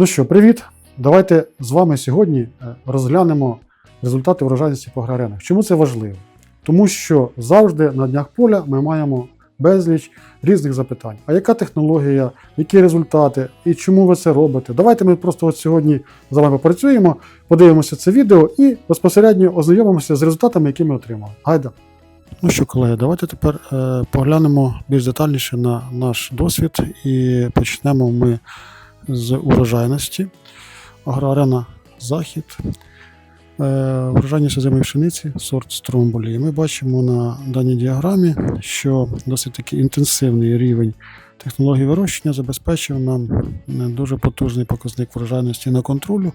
Ну що, привіт! Давайте з вами сьогодні е, розглянемо результати врожайності по аграріанах. Чому це важливо? Тому що завжди на днях поля ми маємо безліч різних запитань. А яка технологія, які результати і чому ви це робите? Давайте ми просто от сьогодні з вами попрацюємо, подивимося це відео і безпосередньо ознайомимося з результатами, які ми отримали. Гайда! Ну що, колеги, давайте тепер е, поглянемо більш детальніше на наш досвід і почнемо ми з урожайності. Агроарена Захід. Е, Урожайність озимої пшениці, сорт Стромболі. Ми бачимо на даній діаграмі, що досить таки інтенсивний рівень технології вирощення забезпечив нам е, дуже потужний показник врожайності на контролю,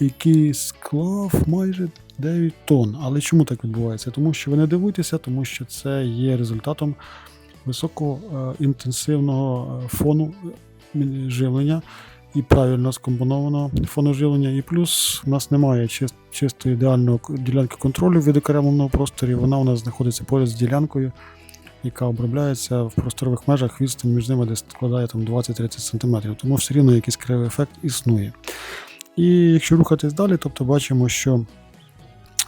який склав майже 9 тонн. Але чому так відбувається? Тому що ви не дивуйтеся, тому що це є результатом високого е, е, фону е, живлення і правильно скомпонованого фону живлення. І плюс у нас немає чис- чисто ідеального ділянки контролю в відокремленому просторі. Вона у нас знаходиться поряд з ділянкою, яка обробляється в просторових межах відстань між ними, де складає там 20-30 см. Тому все рівно якийсь кривий ефект існує. І якщо рухатись далі, тобто бачимо, що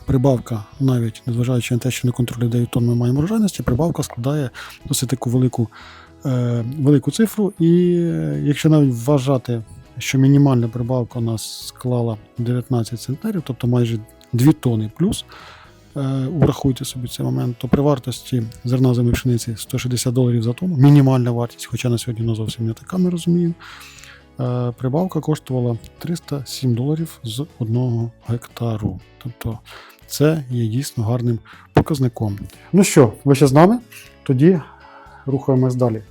прибавка, навіть незважаючи на те, що на контролі 9 тонн ми маємо врожайності, прибавка складає досить таку велику, велику цифру. І е, якщо навіть вважати, що мінімальна прибавка у нас склала 19 центнерів, тобто майже 2 тони плюс, е, урахуйте собі цей момент, то при вартості зерна зими пшениці 160 доларів за тонну, мінімальна вартість, хоча на сьогодні вона зовсім не така, ми розуміємо. Е, Прибавка коштувала 307 доларів з одного гектару. Тобто це є дійсно гарним показником. Ну що, ви ще з нами? Тоді рухаємось далі.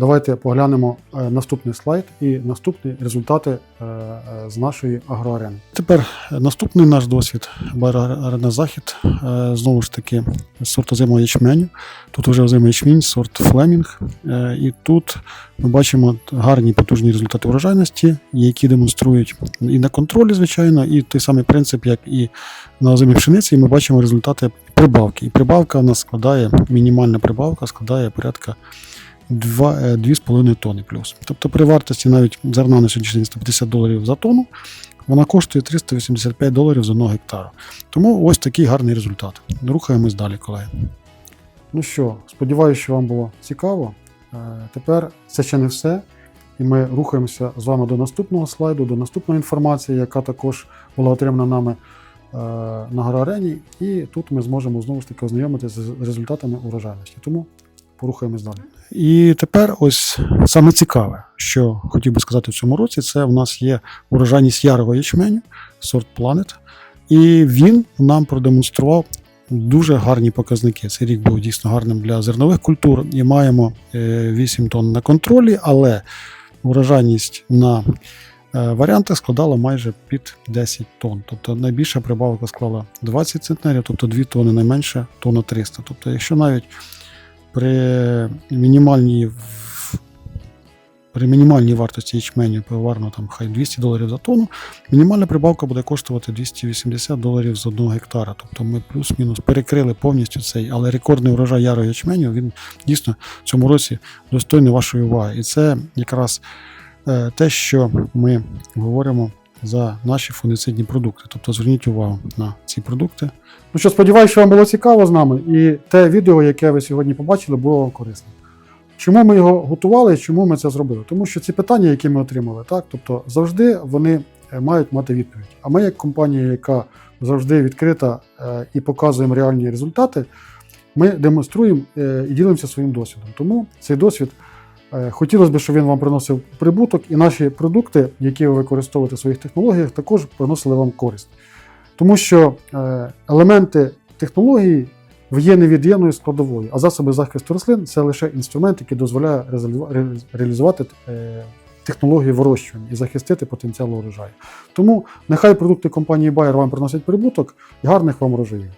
Давайте поглянемо е, наступний слайд і наступні результати е, е, з нашої агроарени. Тепер наступний наш досвід Арена Захід. Знову ж таки, сорт озимого ячменю. Тут вже озимий ячмінь, сорт Флемінг. І тут ми бачимо гарні потужні результати врожайності, які демонструють і на контролі, звичайно, і той самий принцип, як і на озимій пшениці, і ми бачимо результати прибавки. І прибавка у нас складає, мінімальна прибавка складає порядка 2, 2,5 тонни плюс. Тобто при вартості навіть зерна на сьогоднішній день 150 доларів за тонну, вона коштує 385 доларів за 1 гектара. Тому ось такий гарний результат. Рухаємось далі, колеги. Ну що, сподіваюся, що вам було цікаво. Е, Тепер це ще не все. І ми рухаємося з вами до наступного слайду, до наступної інформації, яка також була отримана нами е, на Гроарені. І тут ми зможемо знову ж таки ознайомитися з результатами урожайності. Тому порухаємось далі. І тепер ось саме цікаве, що хотів би сказати в цьому році, це в нас є урожайність ярого ячменю, сорт Planet. І він нам продемонстрував дуже гарні показники. Цей рік був дійсно гарним для зернових культур і маємо е, 8 тонн на контролі, але урожайність на е, варіантах складала майже під 10 тонн. Тобто найбільша прибавка склала 20 центнерів, тобто 2 тонни, найменше тонна 300. Тобто, якщо навіть при мінімальній при мінімальній вартості ячменю пивоварно там хай 200 доларів за тонну, мінімальна прибавка буде коштувати 280 доларів з одного гектара. Тобто ми плюс-мінус перекрили повністю цей, але рекордний урожай ярого ячменю він дійсно в цьому році достойний вашої уваги. І це якраз е, те, що ми говоримо за наші фунгіцидні продукти. Тобто зверніть увагу на ці продукти. Ну що, сподіваюся, що вам було цікаво з нами, і те відео, яке ви сьогодні побачили, було вам корисним. Чому ми його готували і чому ми це зробили? Тому що ці питання, які ми отримали, так, тобто завжди вони е, мають мати відповідь. А ми, як компанія, яка завжди відкрита е, і показуємо реальні результати, ми демонструємо е, і ділимося своїм досвідом. Тому цей досвід хотілося б, щоб він вам приносив прибуток, і наші продукти, які ви використовуєте в своїх технологіях, також приносили вам користь. Тому що е, елементи технології є невід'ємною складовою, а засоби захисту рослин це лише інструмент, який дозволяє реалізувати е, технології вирощування і захистити потенціал урожаю. Тому нехай продукти компанії Bayer вам приносять прибуток і гарних вам урожаїв.